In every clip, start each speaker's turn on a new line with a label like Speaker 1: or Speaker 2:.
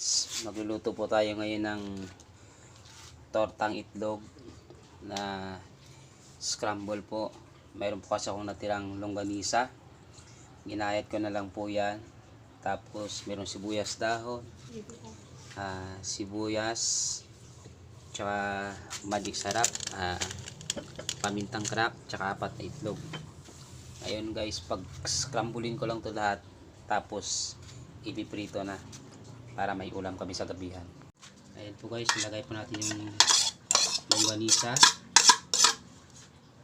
Speaker 1: guys, magluluto po tayo ngayon ng tortang itlog na scramble po. Mayroon po kasi akong natirang longganisa. Ginayat ko na lang po yan. Tapos meron sibuyas dahon, ah, sibuyas, tsaka magic sarap, ah, pamintang crap, tsaka apat na itlog. Ayun guys, pag scramblein ko lang to lahat, tapos ipiprito na para may ulam kami sa gabihan. Ayan po guys, ilagay po natin yung longganisa.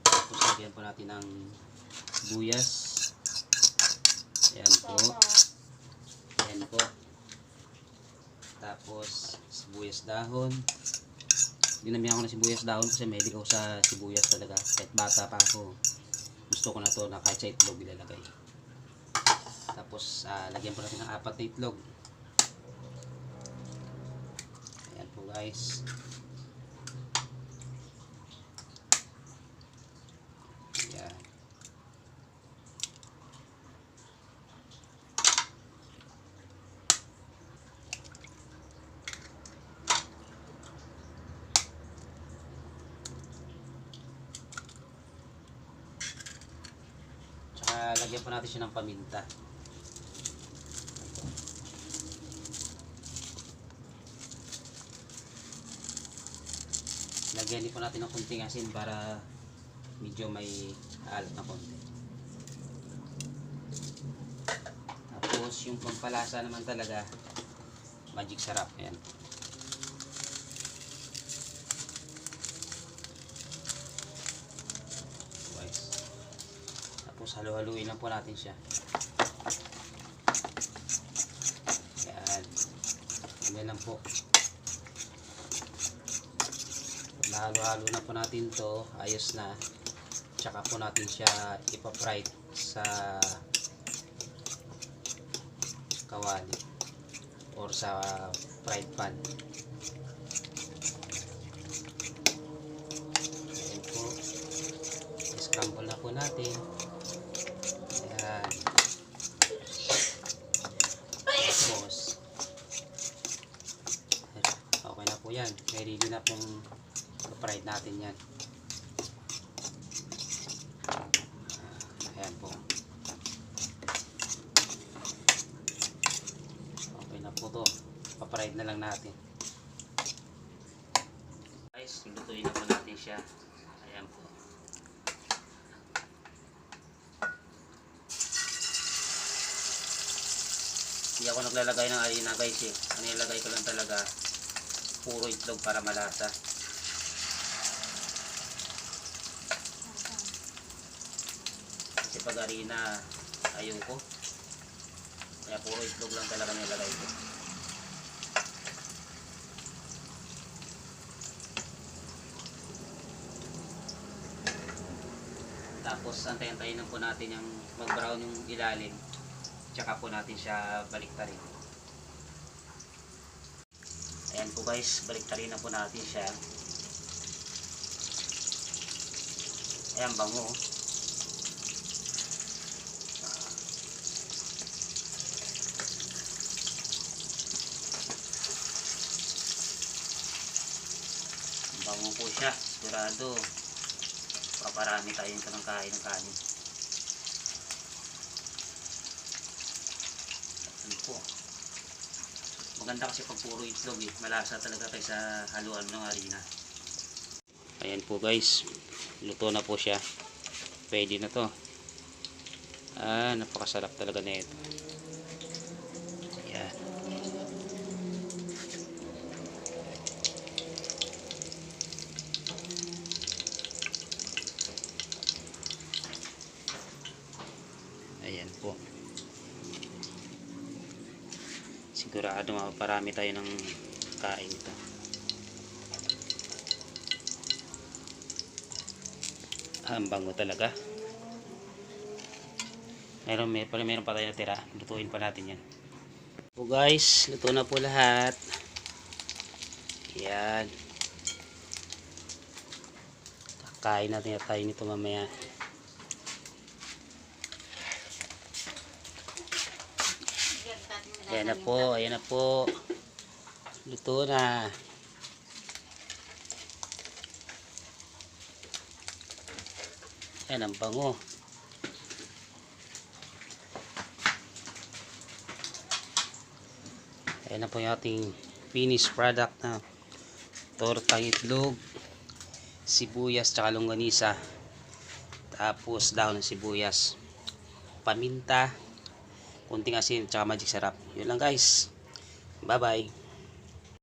Speaker 1: Tapos lagyan po natin ng buyas. Ayan po. Ayan po. Tapos sibuyas dahon. Dinamihan ko ng sibuyas dahon kasi may ako sa sibuyas talaga. Kahit bata pa ako, gusto ko na to na kahit sa itlog ilalagay. Tapos ah, lagyan po natin ng apat na itlog. Ayan po guys. Ayan. Tsaka lagyan po natin siya ng paminta. Lagyan din po natin ng kunting asin para medyo may alat na konti. Tapos yung pampalasa naman talaga, magic sarap. Guys. Tapos halu-haluin lang po natin siya. Ayan. Ganyan lang po. Nahalo-halo na po natin to. Ayos na. Tsaka po natin siya ipa-fry sa kawali or sa fried pan. Ayan po. Scramble na po natin. Ayan. Tapos, okay na po yan. May ready na pong fried natin yan. Ayan po. Okay na po to. Papride na lang natin. Guys, lutuin na po natin siya. Ayan po. Hindi ako naglalagay ng harina guys eh. Ang nilalagay ko lang talaga puro itlog para malasa. Kasi pag harina ayaw ko. Kaya puro itlog lang talaga nilagay ko. Tapos antayin-antayin lang po natin yung mag-brown yung ilalim. Tsaka po natin siya baliktarin. Ayan po guys, baliktarin na po natin siya. Ayan bango. Bango po siya, sigurado. Paparami tayo nito ng kain ng kanin. Ano po. Maganda kasi pag puro itlog eh. Malasa talaga tayo sa haluan ng harina. Ayan po guys. Luto na po siya. Pwede na to. Ah, napakasarap talaga na ito. Ayan. Ayan po. Sigurado mapaparami tayo ng kain ito. Ah, ang bango talaga. Meron, may, meron pa tayo natira. Lutuin pa natin yan. Po guys, luto na po lahat. Yan. Kakain natin tayo nito mamaya. Ayan na po, ayan na po. Luto na. Yan ang bango. Ayan na po yung ating finished product na tortang itlog, sibuyas tsaka longganisa. Tapos dahon ng sibuyas, paminta, kunting asin tsaka magic sarap. Yun lang guys. Bye bye.